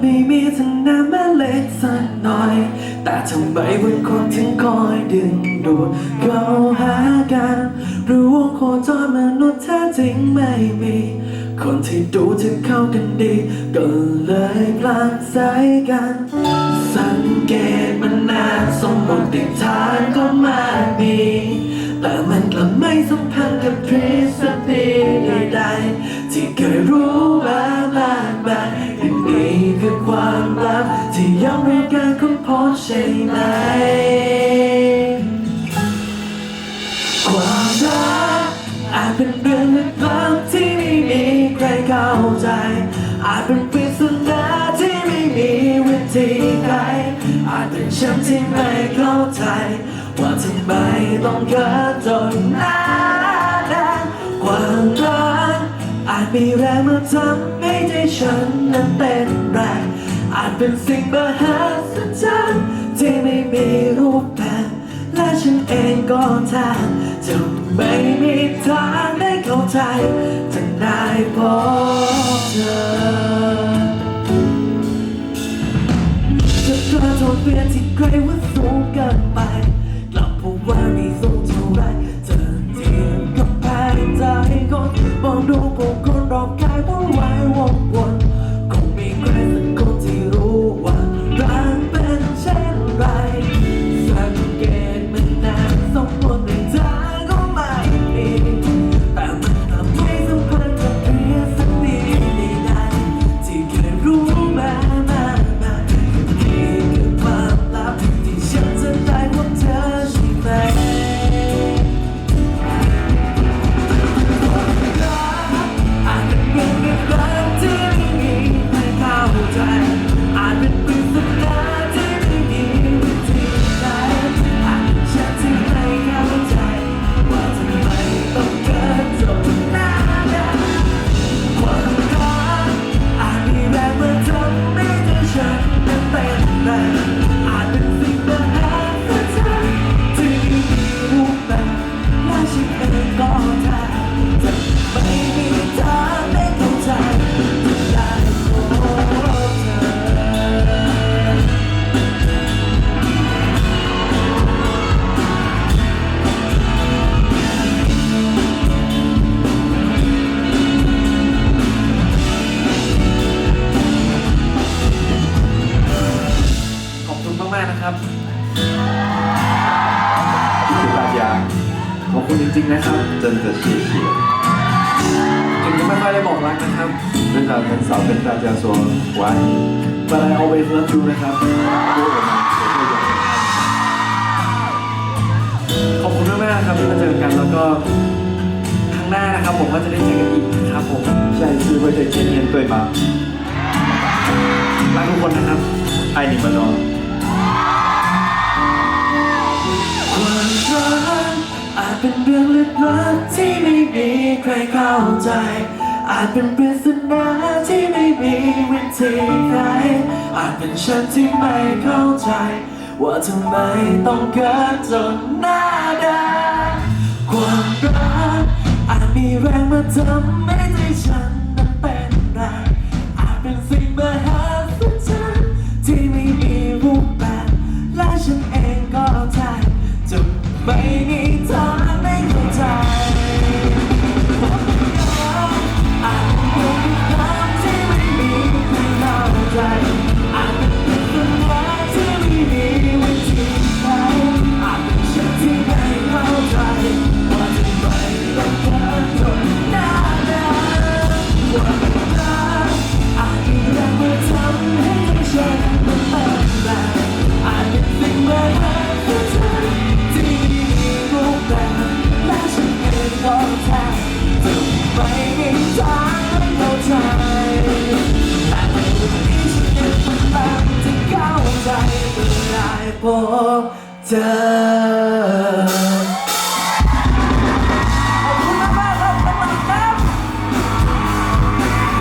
ไม่มีทั้งน้ำแม่เล็กสักหน่อย แต่ทำไมบางคนถึงคอยดึงดูดเข้าหากันรู้ว่าโคจรมนุษย์แท้จริงไม่มี คนที่ดูจะเข้ากันดี ก็เลยพลางสายกัน สังเกตมันนานสมมติฐานก็มากมีแต่มันกลับไม่สัมพันธ์กับทฤษฎีใดๆที่เคยรู้ ใช่ไหม ความรักอาจเป็นเรื่องลึกลับที่ไม่มีใครเข้าใจ อาจเป็นปริศนาที่ไม่มีวิธีไขอาจเป็นฉันที่ไม่เข้าใจ ว่าทำไมต้องเกิดจนหน้าแดงความรักอาจมีแรงมาทำให้ใจฉันนั้นเต้นแรงอาจเป็นสิ่งมหัศจรรย์ นเองก็แทบจะไม่มีทางได้เข้าใจจะได้พบเธอ มากๆนะครับ 谢谢大家， ขอบคุณจริงๆนะครับ 真的谢谢。 ถึงจะไม่ค่อยได้บอกรักนะครับ 虽然很少跟大家说我爱你， but I always love you นะครับ 不过我们也会永远爱 ขอบคุณมากๆนะครับที่มาเจอกันแล้วก็ครั้งหน้านะครับ ผมก็จะได้เจอกันอีกนะครับผม 你。下一次会再见面，对吗？ รักทุกคนนะครับ 爱你们哦。 ความรักอาจเป็นเรื่องลึกลับที่ไม่มีใครเข้าใจ อาจเป็นปริศนาที่ไม่มีวิธีใครอาจเป็นฉันที่ไม่เข้าใจ ว่าทำไมต้องเกิดจนหน้าด้านความรักอาจมีแรงมาทำให้ใจฉัน พยายามจะเจเมื่อได้พบเธอ